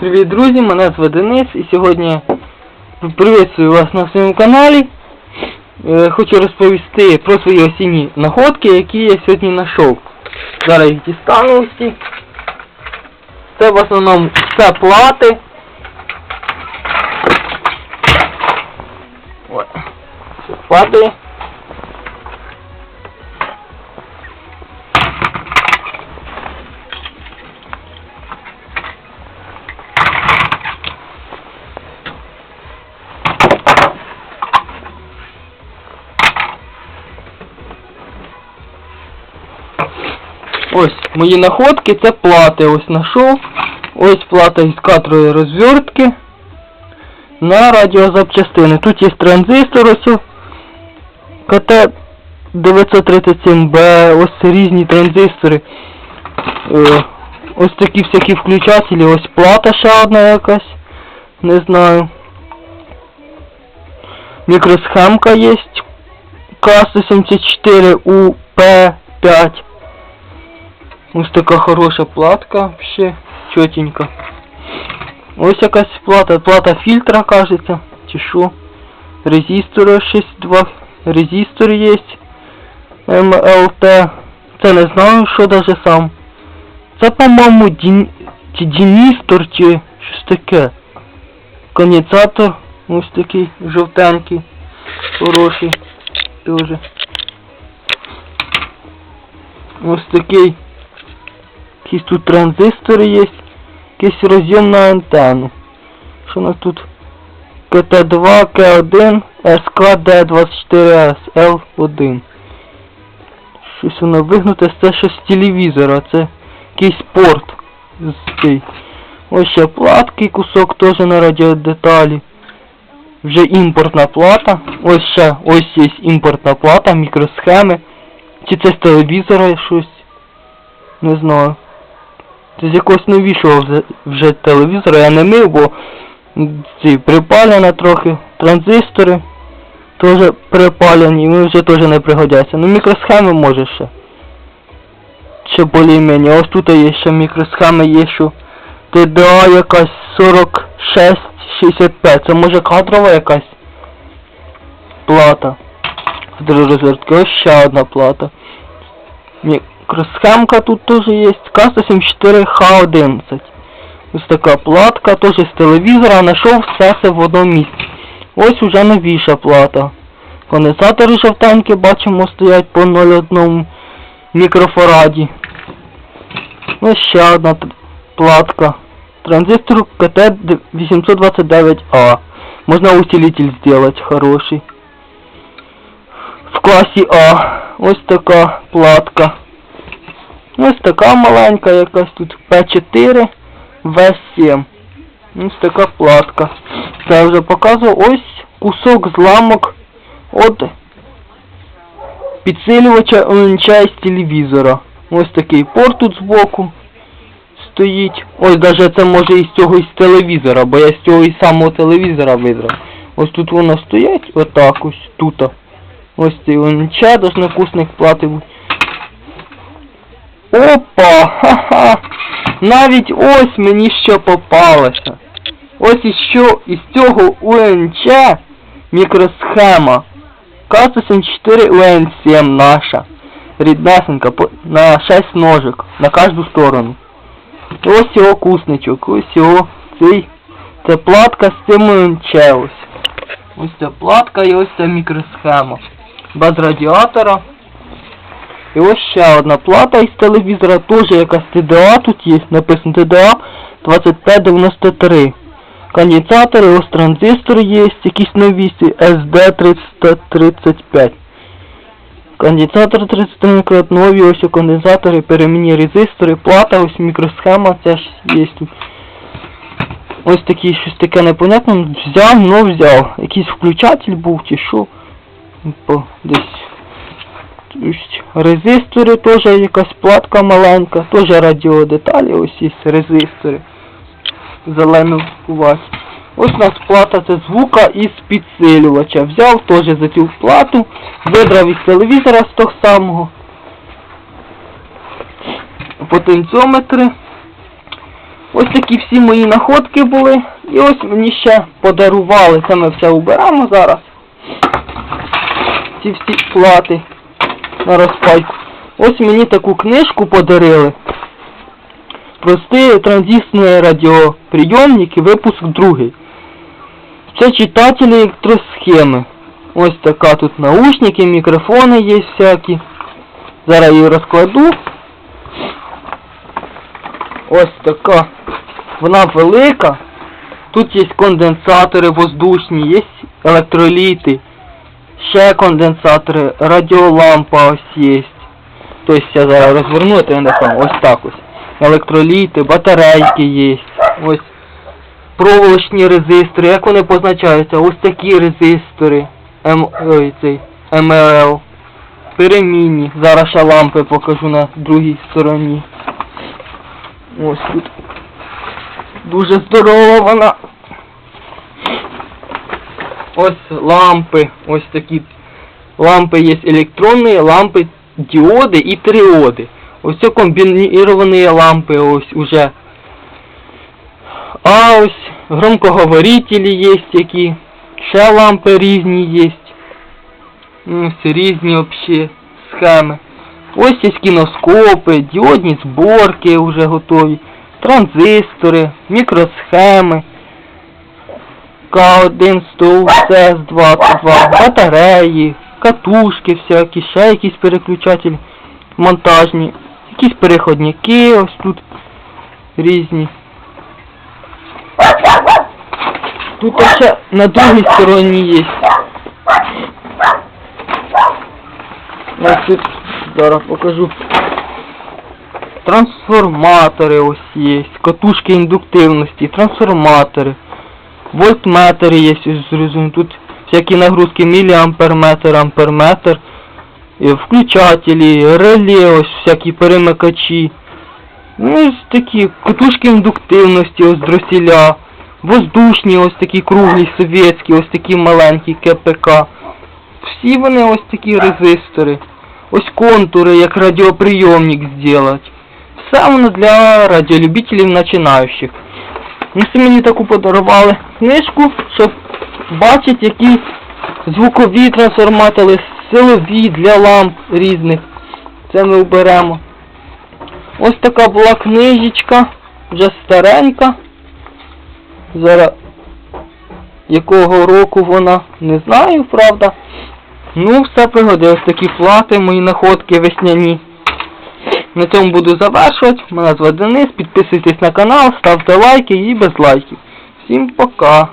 Привіт, друзі! Мене звати Денис і сьогодні приветствую вас на своєму каналі. Е, хочу розповісти про свої осінні находки, які я сьогодні знайшов. Зараз їх дістану всі. Це в основному все плати. Ой, все падає. Ось мої находки, це плати ось знайшов. Ось плата із кадрової розвертки на радіозапчастини. Тут є транзистор ось КТ 937B, ось різні транзистори. Е, ось такі всякі включателі, ось плата ще одна якась. Не знаю. Мікросхемка є. К174 УП5. Ось така хороша платка, вообще чотенька. Ось якась плата, плата фільтра, кажеться, чи що. Резистори 6.2, резистор є. МЛТ. Це не знаю, що даже сам. Це, по-моєму, дін... чи діністор, чи щось таке. Конденсатор ось такий жовтенький, хороший. Тоже. Ось такий. Якісь тут транзистори є. Якийсь роз'єм на антенну. Що у нас тут? КТ2, К1, СКД24С, Л1. Щось воно вигнуте, це щось з телевізора, це якийсь порт цей. Ось ще платки, кусок теж на радіодеталі. Вже імпортна плата. Ось ще, ось є імпортна плата, мікросхеми. Чи це з телевізора щось? Не знаю. Це з якогось новішого вже, телевізора я не мив, бо ці припалена трохи. Транзистори теж припалені, вони вже теж не пригодяться. Ну мікросхеми може ще. Ще более-менее. Ось тут є ще мікросхеми є, що ТДА якась 4665. Це може кадрова якась плата. Розвертки. Ось ще одна плата. Мікросхемка тут теж є. К174Х11. Ось така платка, теж з телевізора, знайшов все це в одному місці. Ось уже новіша плата. Конденсатори жовтенькі, бачимо, стоять по 0,1 мікрофараді. Ось ще одна платка. Транзистор КТ-829А. Можна усилитель сделать хороший. В класі А. Ось така платка. Ось така маленька якась тут П4 В7. Ось така платка. Це я вже показував. Ось кусок зламок от підсилювача з телевізора. Ось такий порт тут збоку стоїть. Ось даже це може із цього із телевізора, бо я з цього із самого телевізора видрав. Ось тут воно стоять, отак ось тут. Ось цей ОНЧ, должно вкусних плати бути. Опа! Ха-ха! Навіть ось мені що попалося. Ось іщо із цього УНЧ мікросхема. К174 УН7 наша. Ріднесенька на 6 ножик. На кожну сторону. І ось його кусничок. Ось його цей. Це платка з цим УНЧ ось. Ось ця платка і ось ця мікросхема. Без радіатора. І ось ще одна плата із телевізора, теж якась TDA тут є, написано TDA 2593. Конденсатори, ось транзистори є, якісь нові SD 335. Конденсатор 33 мікрот, нові, ось конденсатори, перемінні резистори, плата, ось мікросхема, це ж є тут. Ось такі щось таке непонятне. Взяв, ну взяв. Якийсь включатель був чи що. Десь Тобто резистори теж якась платка маленька, теж радіодеталі, ось є резистори. Зеленувати. Ось у нас плата це звука із підсилювача. Взяв теж за цю плату, видрав із телевізора з того самого. Потенціометри. Ось такі всі мої находки були. І ось мені ще подарували. Це ми все уберемо зараз. Ці всі плати на розпайку. Ось мені таку книжку подарили. Простий транзистний радіоприйомник і випуск другий. Це читателі електросхеми. Ось така тут наушники, мікрофони є всякі. Зараз її розкладу. Ось така. Вона велика. Тут є конденсатори воздушні, є електроліти. Ще конденсатори, радіолампа ось є. Тобто я зараз розверну телефон. Ось так ось. Електроліти, батарейки є. Ось проволочні резистори. Як вони позначаються? Ось такі резистори. М... Ой, цей МЛ. Перемінні. Зараз ще лампи покажу на другій стороні. Ось тут. Дуже здорова вона. Ось лампи. Ось такі лампи є електронні, лампи діоди і тріоди. Ось це комбініровані лампи ось уже. А ось громкоговорителі є які. Ще лампи різні є. Ось різні вообще схеми. Ось є кіноскопи, діодні зборки вже готові, транзистори, мікросхеми, К1, 100, СС22, батареї, катушки всякі, ще якісь переключателі монтажні, якісь переходники ось тут різні. Тут ще на другій стороні є. Ось тут зараз покажу. Трансформатори ось є, катушки індуктивності, трансформатори, вольтметри є. Тут всякі нагрузки міліамперметр, амперметр, включателі, реле, ось всякі перемикачі. Ну, ось такі катушки індуктивності, ось дросіля, воздушні, ось такі круглі совєтські, ось такі маленькі КПК. Всі вони ось такі резистори. Ось контури, як радіоприйомник зробити. Все воно для радіолюбителів начинаючих. Ну, це мені таку подарували книжку, щоб бачити, які звукові трансформатори, силові для ламп різних. Це ми оберемо. Ось така була книжечка, вже старенька. Зараз якого року вона, не знаю, правда. Ну, все пригодилось. Такі плати, мої находки весняні. На цьому буду завершувати. Мене звати Денис. Підписуйтесь на канал, ставте лайки і без лайків. Всім пока.